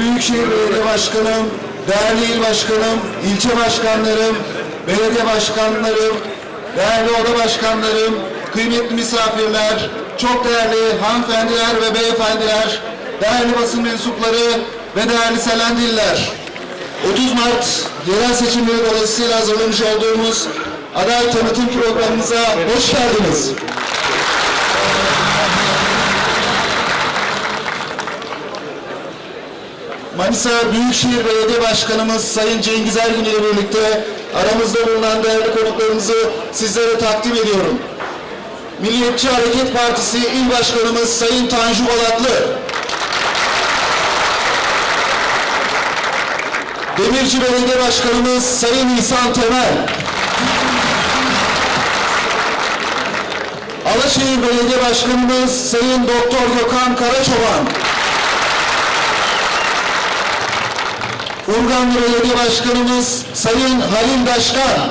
Büyükşehir Belediye Başkanım, değerli il başkanım, ilçe başkanlarım, belediye başkanlarım, değerli oda başkanlarım, kıymetli misafirler, çok değerli hanımefendiler ve beyefendiler, değerli basın mensupları ve değerli Selendiller. 30 Mart yerel seçimleri dolayısıyla hazırlamış olduğumuz aday tanıtım programımıza hoş geldiniz. Manisa Büyükşehir Belediye Başkanımız Sayın Cengiz Ergün ile birlikte aramızda bulunan değerli konuklarımızı sizlere takdim ediyorum. Milliyetçi Hareket Partisi İl Başkanımız Sayın Tanju Balatlı, Demirci Belediye Başkanımız Sayın İhsan Temel, Alaşehir Belediye Başkanımız Sayın Doktor Gökhan Karaçoban, Urganlı Belediye Başkanımız Sayın Halil Daşkan,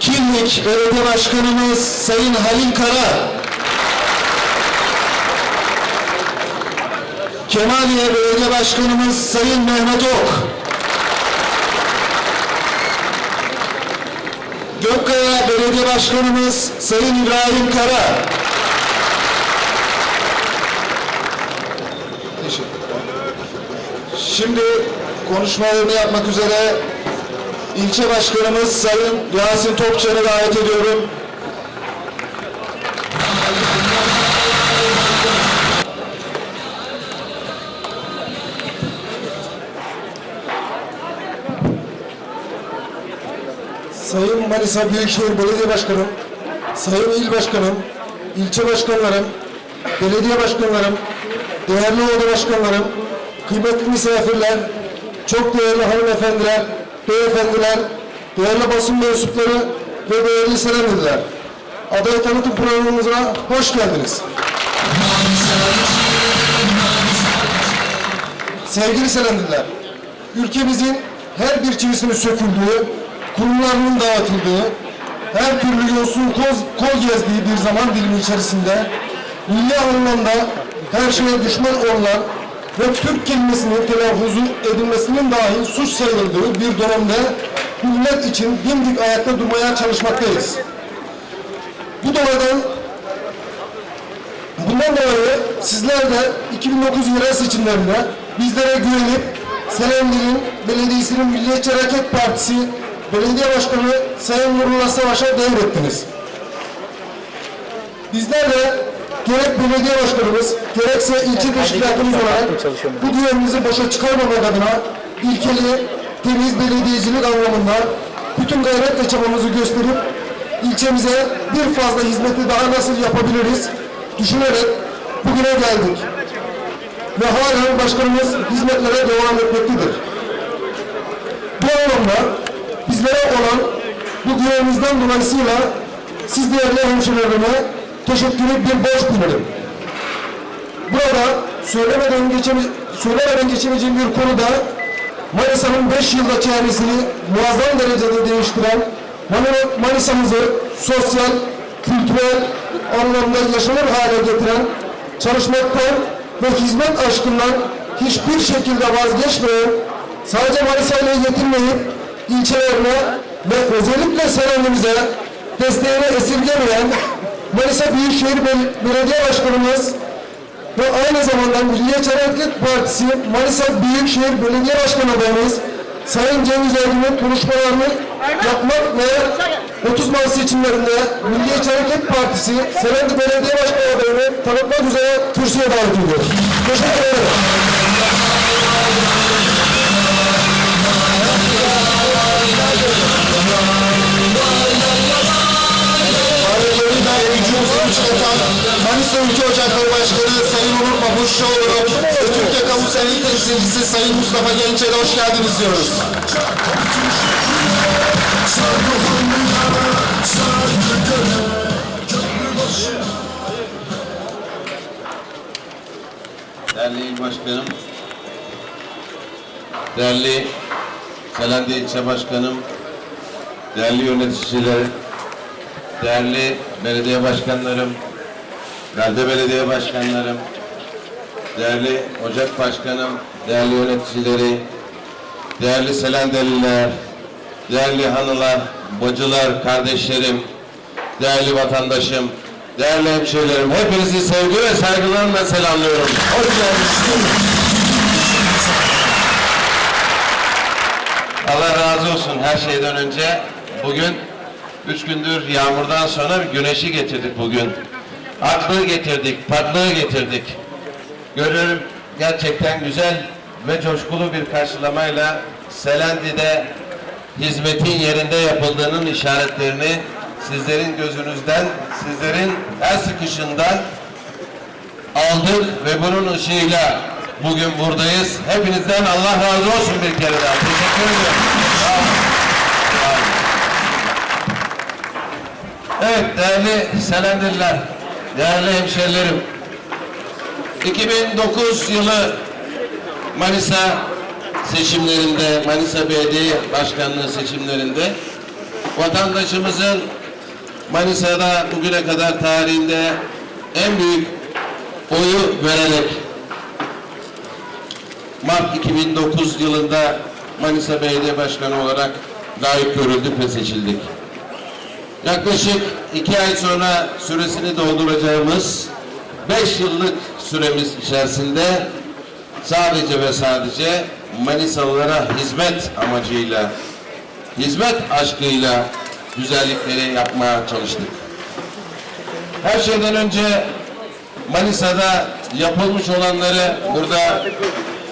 Killik Belediye Başkanımız Sayın Halil Kara, Kemaliye Belediye Başkanımız Sayın Mehmet Ok, Gökkaya Belediye Başkanımız Sayın İbrahim Kara, Şimdi konuşmalarını yapmak üzere ilçe başkanımız Sayın Yasin Topçan'ı davet ediyorum. Sayın Manisa Büyükşehir Belediye Başkanım, Sayın İl Başkanım, ilçe başkanlarım, belediye başkanlarım, değerli oda başkanlarım, kıymetli misafirler, çok değerli hanımefendiler, beyefendiler, değerli basın mensupları ve değerli selamlılar. Aday tanıtım programımıza hoş geldiniz. Sevgili selamlılar, ülkemizin her bir çivisinin söküldüğü, kurumlarının dağıtıldığı, her türlü yolsuzluğun kol, kol gezdiği bir zaman dilimi içerisinde milli anlamda her şeye düşman olan ve Türk kelimesinin telaffuzu edilmesinin dahi suç sayıldığı bir dönemde millet için dimdik ayakta durmaya çalışmaktayız. Bu dolayıdan bundan dolayı sizler de 2009 yerel seçimlerinde bizlere güvenip Selendir'in Belediyesi'nin Milliyetçi Hareket Partisi Belediye Başkanı Sayın Nurullah Savaş'a devrettiniz. Bizler de gerek belediye başkanımız, gerekse ilçe teşkilatımız olarak bu güvenimizi boşa çıkarmamak adına ilkeli, temiz belediyecilik anlamında bütün gayret ve çabamızı gösterip ilçemize bir fazla hizmeti daha nasıl yapabiliriz düşünerek bugüne geldik. Ve halen başkanımız hizmetlere devam etmektedir. Bu anlamda bizlere olan bu güveninizden dolayısıyla siz değerli hemşehrilerime teşekkürü bir borç bilirim. Burada söylemeden, geçeme, söylemeden geçemeyeceğim bir konuda Manisa'nın 5 yılda çevresini muazzam derecede değiştiren Mani- Manisa'mızı sosyal, kültürel anlamda yaşanır hale getiren çalışmaktan ve hizmet aşkından hiçbir şekilde vazgeçmeyen sadece Manisa ile yetinmeyip ilçelerine ve özellikle Selenimize desteğini esirgemeyen Manisa Büyükşehir Bel- Belediye Başkanımız ve aynı zamanda Milliyetçi Hareket Partisi Manisa Büyükşehir Belediye Başkanı adayımız Sayın Cengiz Ergün'ün konuşmalarını yapmak ve 30 Mart seçimlerinde Milliyetçi Hareket Partisi Selendi Belediye Başkanı adayını tanıtmak üzere kürsüye davet ediyoruz. Teşekkür ederim. Temsilcisi Sayın Mustafa Genç'e de hoş geldiniz diyoruz. Değerli İl Başkanım, değerli Selahattin İlçe Başkanım, değerli yöneticiler, değerli belediye başkanlarım, belde belediye başkanlarım, değerli ocak başkanım, değerli yöneticileri, değerli Selendeliler, değerli hanılar, bacılar, kardeşlerim, değerli vatandaşım, değerli hemşehrilerim, hepinizi sevgi ve saygılarımla selamlıyorum. Hoş geldiniz. Allah razı olsun her şeyden önce. Bugün üç gündür yağmurdan sonra güneşi getirdik bugün. Aklı getirdik, tatlığı getirdik. Görüyorum gerçekten güzel ve coşkulu bir karşılamayla Selendi'de hizmetin yerinde yapıldığının işaretlerini sizlerin gözünüzden, sizlerin el sıkışından aldık ve bunun ışığıyla bugün buradayız. Hepinizden Allah razı olsun bir kere daha. Teşekkür olun. Evet değerli Selendililer, değerli hemşerilerim. 2009 yılı Manisa seçimlerinde, Manisa Belediye Başkanlığı seçimlerinde vatandaşımızın Manisa'da bugüne kadar tarihinde en büyük oyu vererek Mart 2009 yılında Manisa Belediye Başkanı olarak layık görüldük ve seçildik. Yaklaşık iki ay sonra süresini dolduracağımız beş yıllık süremiz içerisinde sadece ve sadece Manisalılara hizmet amacıyla, hizmet aşkıyla güzellikleri yapmaya çalıştık. Her şeyden önce Manisa'da yapılmış olanları burada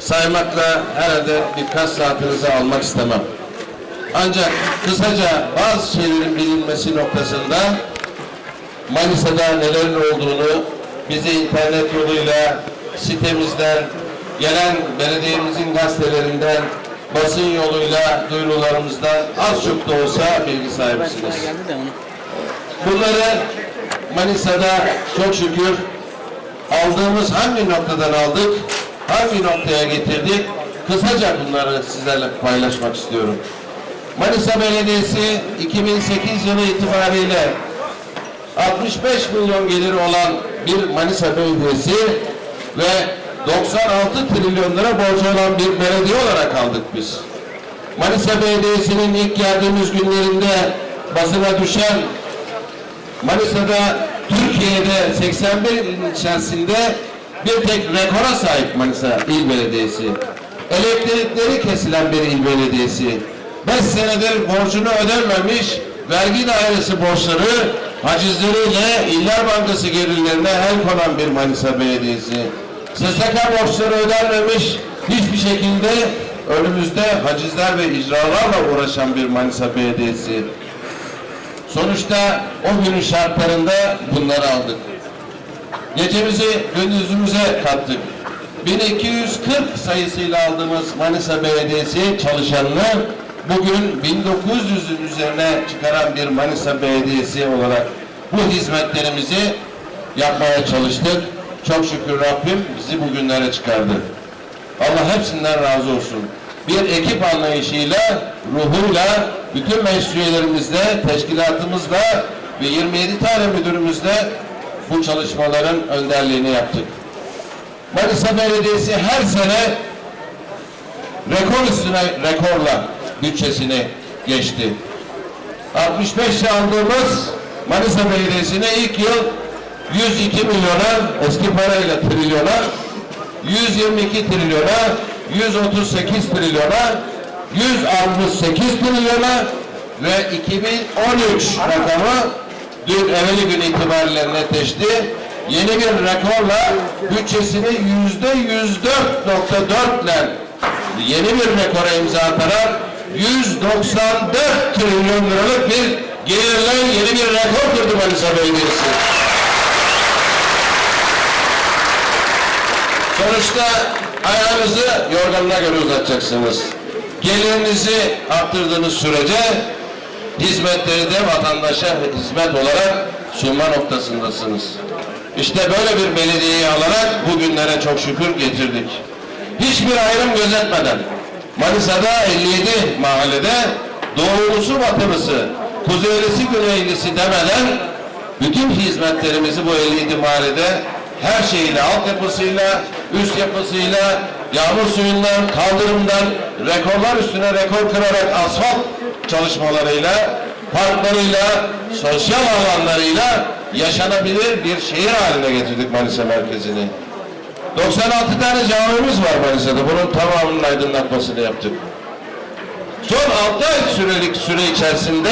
saymakla herhalde birkaç saatinizi almak istemem. Ancak kısaca bazı şeylerin bilinmesi noktasında Manisa'da nelerin olduğunu bize internet yoluyla sitemizden, gelen belediyemizin gazetelerinden, basın yoluyla duyurularımızdan az çok da olsa bilgi sahibisiniz. Bunları Manisa'da çok şükür aldığımız hangi noktadan aldık, hangi noktaya getirdik, kısaca bunları sizlerle paylaşmak istiyorum. Manisa Belediyesi 2008 yılı itibariyle 65 milyon geliri olan bir Manisa Belediyesi ve 96 trilyon lira borcu olan bir belediye olarak aldık biz. Manisa Belediyesi'nin ilk geldiğimiz günlerinde basına düşen Manisa'da Türkiye'de 81 ilin içerisinde bir tek rekora sahip Manisa İl Belediyesi. Elektrikleri kesilen bir il belediyesi. 5 senedir borcunu ödememiş, vergi dairesi borçları, hacizleriyle İller Bankası gelirlerine el konan bir Manisa Belediyesi. SSK borçları ödenmemiş, hiçbir şekilde önümüzde hacizler ve icralarla uğraşan bir Manisa Belediyesi. Sonuçta o günün şartlarında bunları aldık. Gecemizi gündüzümüze kattık. 1240 sayısıyla aldığımız Manisa Belediyesi çalışanını bugün 1900'ün üzerine çıkaran bir Manisa Belediyesi olarak bu hizmetlerimizi yapmaya çalıştık. Çok şükür Rabbim bizi bugünlere çıkardı. Allah hepsinden razı olsun. Bir ekip anlayışıyla, ruhuyla, bütün meclis teşkilatımızla ve 27 tane müdürümüzle bu çalışmaların önderliğini yaptık. Manisa Belediyesi her sene rekor üstüne rekorla bütçesini geçti. 65 aldığımız Manisa Belediyesi'ne ilk yıl 102 milyona, eski parayla trilyona, 122 trilyona, 138 trilyona, 168 trilyona ve 2013 rakamı dün evveli gün itibariyle netleşti. Yeni bir rekorla bütçesini yüzde 104.4 ile yeni bir rekora imza atarak 194 trilyon liralık bir gelirle yeni bir rekor kırdı Manisa Belediyesi. Sonuçta ayağınızı yorganına göre uzatacaksınız. Gelirinizi arttırdığınız sürece hizmetleri de vatandaşa hizmet olarak sunma noktasındasınız. İşte böyle bir belediyeyi alarak bugünlere çok şükür getirdik. Hiçbir ayrım gözetmeden Manisa'da 57 mahallede doğulusu batılısı, kuzeylisi güneylisi demeden bütün hizmetlerimizi bu 57 mahallede her şeyiyle, altyapısıyla, üst yapısıyla, yağmur suyundan, kaldırımdan, rekorlar üstüne rekor kırarak asfalt çalışmalarıyla, parklarıyla, sosyal alanlarıyla yaşanabilir bir şehir haline getirdik Manisa merkezini. 96 tane camimiz var Manisa'da. Bunun tamamının aydınlatmasını yaptık. Son 6 ay sürelik süre içerisinde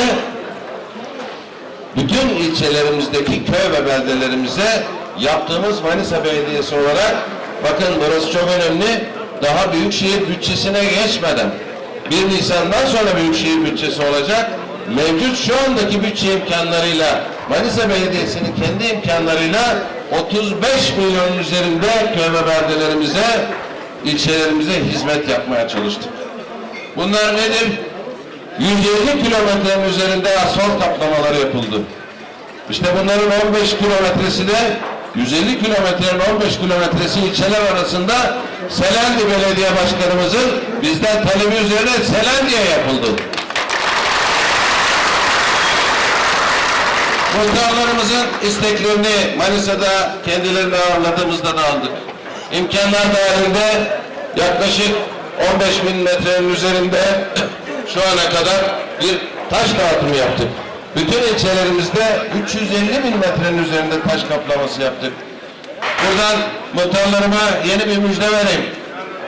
bütün ilçelerimizdeki köy ve beldelerimize yaptığımız Manisa Belediyesi olarak bakın burası çok önemli. Daha Büyükşehir bütçesine geçmeden 1 Nisan'dan sonra Büyükşehir bütçesi olacak. Mevcut şu andaki bütçe imkanlarıyla Manisa Belediyesi'nin kendi imkanlarıyla 35 milyon üzerinde köy beldelerimize, ilçelerimize hizmet yapmaya çalıştık. Bunlar nedir? 150 kilometrenin üzerinde asfalt kaplamaları yapıldı. İşte bunların 15 kilometresi de 150 kilometrenin 15 kilometresi ilçeler arasında Selendi Belediye Başkanımızın bizden talebi üzerine Selendi'ye yapıldı. Muhtarlarımızın isteklerini Manisa'da kendilerini ağırladığımızda da aldık. İmkanlar dahilinde yaklaşık 15 bin metrenin üzerinde şu ana kadar bir taş dağıtımı yaptık. Bütün ilçelerimizde 350 bin metrenin üzerinde taş kaplaması yaptık. Buradan muhtarlarıma yeni bir müjde vereyim.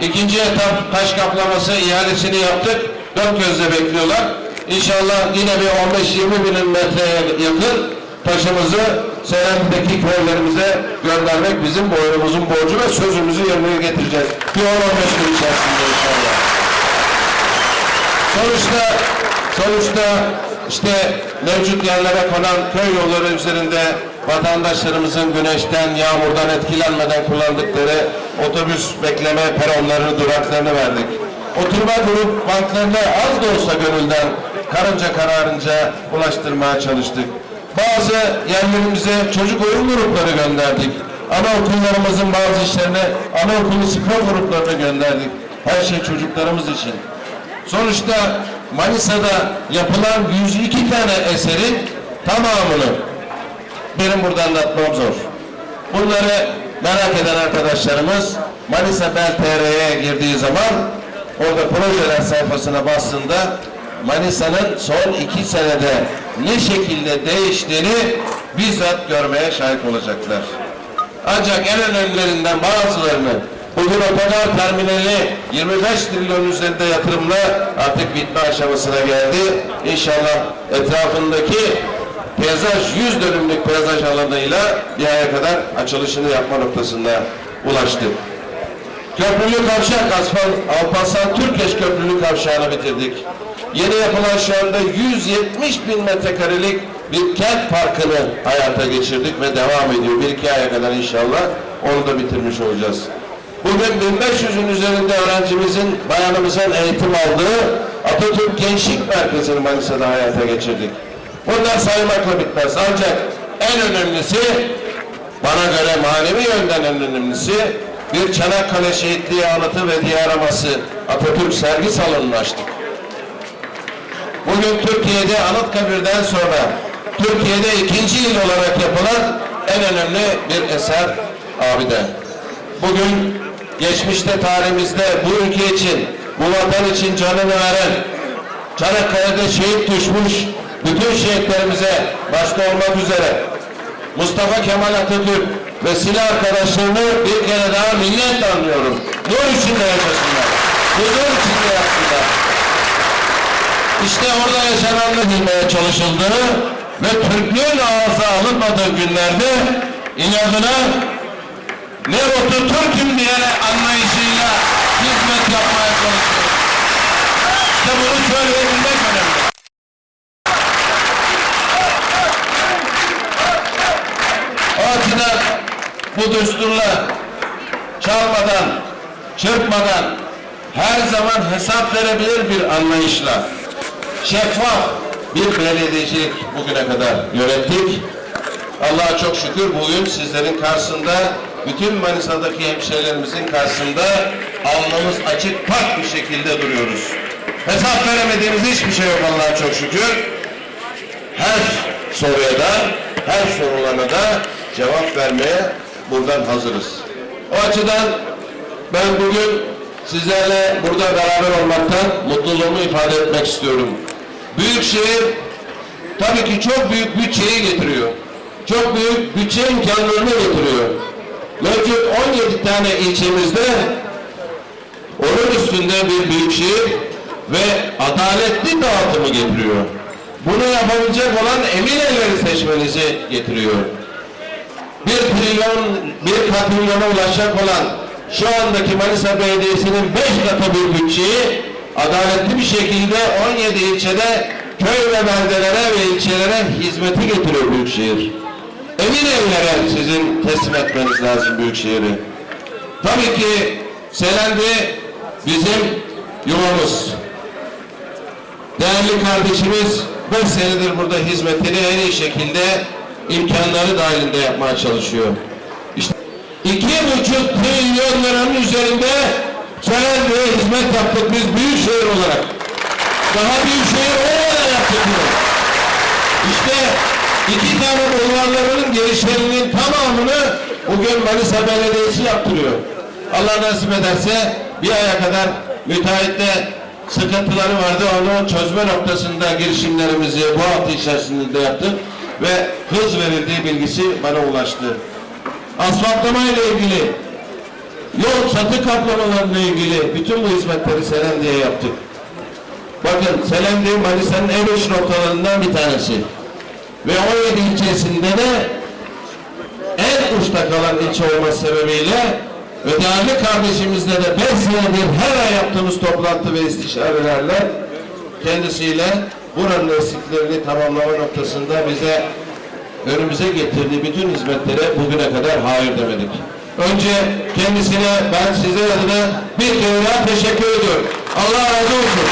İkinci etap taş kaplaması ihalesini yaptık. Dört gözle bekliyorlar. İnşallah yine bir 15-20 bin metreye yakın taşımızı Seyran'daki köylerimize göndermek bizim boynumuzun borcu ve sözümüzü yerine getireceğiz. Bir 10-15 gün içerisinde inşallah. Sonuçta sonuçta işte mevcut yerlere konan köy yolları üzerinde vatandaşlarımızın güneşten, yağmurdan etkilenmeden kullandıkları otobüs bekleme peronlarını, duraklarını verdik. Oturma grup banklarına az da olsa gönülden karınca kararınca ulaştırmaya çalıştık. Bazı yerlerimize çocuk oyun grupları gönderdik. Anaokullarımızın bazı işlerine anaokulu spor gruplarını gönderdik. Her şey çocuklarımız için. Sonuçta Manisa'da yapılan 102 tane eserin tamamını benim burada anlatmam zor. Bunları merak eden arkadaşlarımız Manisa Bel TR'ye girdiği zaman orada projeler sayfasına bastığında Manisa'nın son iki senede ne şekilde değiştiğini bizzat görmeye şahit olacaklar. Ancak en önemlilerinden bazılarını bugün otogar terminali 25 trilyon üzerinde yatırımla artık bitme aşamasına geldi. İnşallah etrafındaki peyzaj 100 dönümlük peyzaj alanıyla bir aya kadar açılışını yapma noktasında ulaştı. Köprülü kavşak Alparslan Türkeş Köprülü kavşağını bitirdik. Yeni yapılan anda 170 bin metrekarelik bir kent parkını hayata geçirdik ve devam ediyor. Bir iki aya kadar inşallah onu da bitirmiş olacağız. Bugün 1500'ün üzerinde öğrencimizin, bayanımızın eğitim aldığı Atatürk Gençlik Merkezi'ni Manisa'da hayata geçirdik. Bunlar saymakla bitmez. Ancak en önemlisi, bana göre manevi yönden en önemlisi, bir Çanakkale Şehitliği Anıtı ve Diyaraması Atatürk sergi salonunu açtık. Bugün Türkiye'de Anıtkabir'den sonra Türkiye'de ikinci il olarak yapılan en önemli bir eser abide. Bugün geçmişte tarihimizde bu ülke için, bu vatan için canını veren, Çanakkale'de şehit düşmüş bütün şehitlerimize başta olmak üzere Mustafa Kemal Atatürk ve silah arkadaşlarını bir kere daha minnet anlıyorum. Nur içinde yaşasınlar. Huzur içinde yapsınlar. İşte orada yaşananla bilmeye çalışıldığı ve Türklüğün ağza alınmadığı günlerde inadına ne otu Türk'üm diye anlayışıyla hizmet yapmaya çalışıyor. İşte bunu söyleyebilmek önemli. O açıdan bu düsturla çalmadan, çırpmadan her zaman hesap verebilir bir anlayışla şeffaf bir belediyecilik bugüne kadar yönettik. Allah'a çok şükür bugün sizlerin karşısında bütün Manisa'daki hemşehrilerimizin karşısında alnımız açık pak bir şekilde duruyoruz. Hesap veremediğimiz hiçbir şey yok Allah'a çok şükür. Her soruya da her sorularına da cevap vermeye buradan hazırız. O açıdan ben bugün sizlerle burada beraber olmaktan mutluluğumu ifade etmek istiyorum. Büyükşehir tabii ki çok büyük bütçeyi getiriyor. Çok büyük bütçe imkanlarını getiriyor. Mevcut 17 tane ilçemizde onun üstünde bir büyükşehir ve adaletli dağıtımı getiriyor. Bunu yapabilecek olan emin elleri seçmenizi getiriyor. Bir trilyon, bir katrilyona ulaşacak olan şu andaki Manisa Belediyesi'nin beş katı bir bütçeyi adaletli bir şekilde 17 ilçede köy ve beldelere ve ilçelere hizmeti getiriyor Büyükşehir. Emin ellere sizin teslim etmeniz lazım Büyükşehir'i. Tabii ki Selendi bizim yuvamız. Değerli kardeşimiz 5 senedir burada hizmetini en iyi şekilde imkanları dahilinde yapmaya çalışıyor. İşte iki buçuk trilyon liranın üzerinde Selendi'ye hizmet yaptık biz büyük şehir olarak. Daha büyük şehir olmadan yaptık bunu. İşte iki tane bulvarlarının gelişlerinin tamamını bugün Manisa Belediyesi yaptırıyor. Allah nasip ederse bir aya kadar müteahhitte sıkıntıları vardı. Onu çözme noktasında girişimlerimizi bu hafta içerisinde yaptık ve hız verildiği bilgisi bana ulaştı. Asfaltlama ile ilgili, yol çatı kaplamalarıyla ilgili bütün bu hizmetleri Selendi'ye yaptık. Bakın Selendi Manisa'nın en uç noktalarından bir tanesi. Ve 17 ilçesinde de en uçta kalan ilçe olması sebebiyle ve değerli kardeşimizle de 5 senedir her ay yaptığımız toplantı ve istişarelerle kendisiyle buranın eksiklerini tamamlama noktasında bize önümüze getirdiği bütün hizmetlere bugüne kadar hayır demedik. Önce kendisine ben size adına bir kere daha teşekkür ediyorum. Allah razı olsun.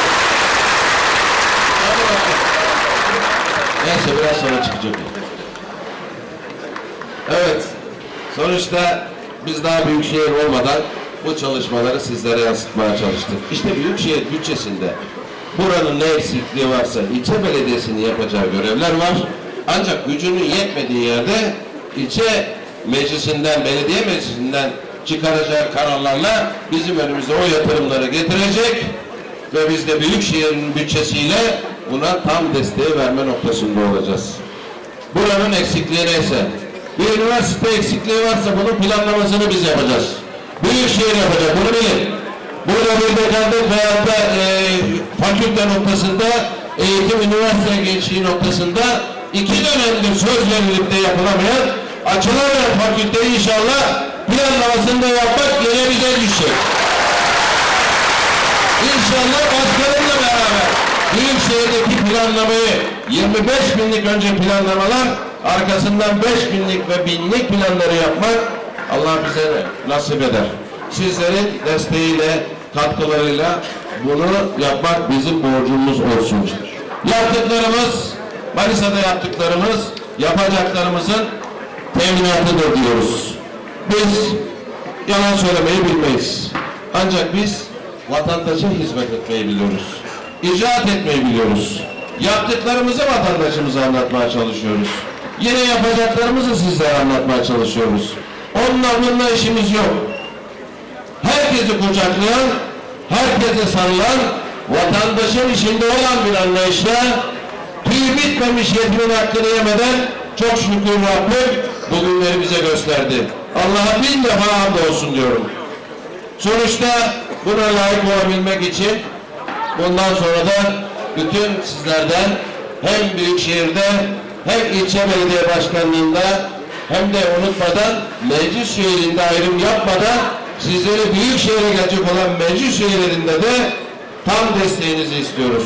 Neyse biraz sonra çıkacak. Evet. Sonuçta biz daha büyükşehir olmadan bu çalışmaları sizlere yansıtmaya çalıştık. İşte büyükşehir bütçesinde buranın ne eksikliği varsa ilçe belediyesinin yapacağı görevler var. Ancak gücünün yetmediği yerde ilçe meclisinden, belediye meclisinden çıkaracağı kararlarla bizim önümüze o yatırımları getirecek ve biz de büyükşehirin bütçesiyle buna tam desteği verme noktasında olacağız. Buranın eksikliği neyse, bir üniversite eksikliği varsa bunun planlamasını biz yapacağız. Büyükşehir yapacak, bunu bilin. Burada bir dekanlık veyahut da e, fakülte noktasında, eğitim üniversite gençliği noktasında iki dönemdir söz verilip de yapılamayan açılamayan fakülteyi inşallah planlamasını da yapmak yine bize düşecek. İnşallah başkanımla beraber Büyükşehir'deki planlamayı 25 binlik önce planlamalar arkasından 5 binlik ve binlik planları yapmak Allah bize nasip eder. Sizlerin desteğiyle, katkılarıyla bunu yapmak bizim borcumuz olsun. Yaptıklarımız, Manisa'da yaptıklarımız, yapacaklarımızın teminatıdır diyoruz. Biz yalan söylemeyi bilmeyiz. Ancak biz vatandaşa hizmet etmeyi biliyoruz. İcraat etmeyi biliyoruz. Yaptıklarımızı vatandaşımıza anlatmaya çalışıyoruz. Yine yapacaklarımızı sizlere anlatmaya çalışıyoruz. Onunla bununla işimiz yok. Herkesi kucaklayan, herkese sarılan, vatandaşın içinde olan bir anlayışla tüy bitmemiş yetimin hakkını yemeden çok şükür Rabbim bugünleri bize gösterdi. Allah'a bin defa hamdolsun diyorum. Sonuçta buna layık olabilmek için bundan sonra da bütün sizlerden hem Büyükşehir'de hem ilçe belediye başkanlığında hem de unutmadan meclis üyelerinde ayrım yapmadan sizleri Büyükşehir'e gelecek olan meclis üyelerinde de tam desteğinizi istiyoruz.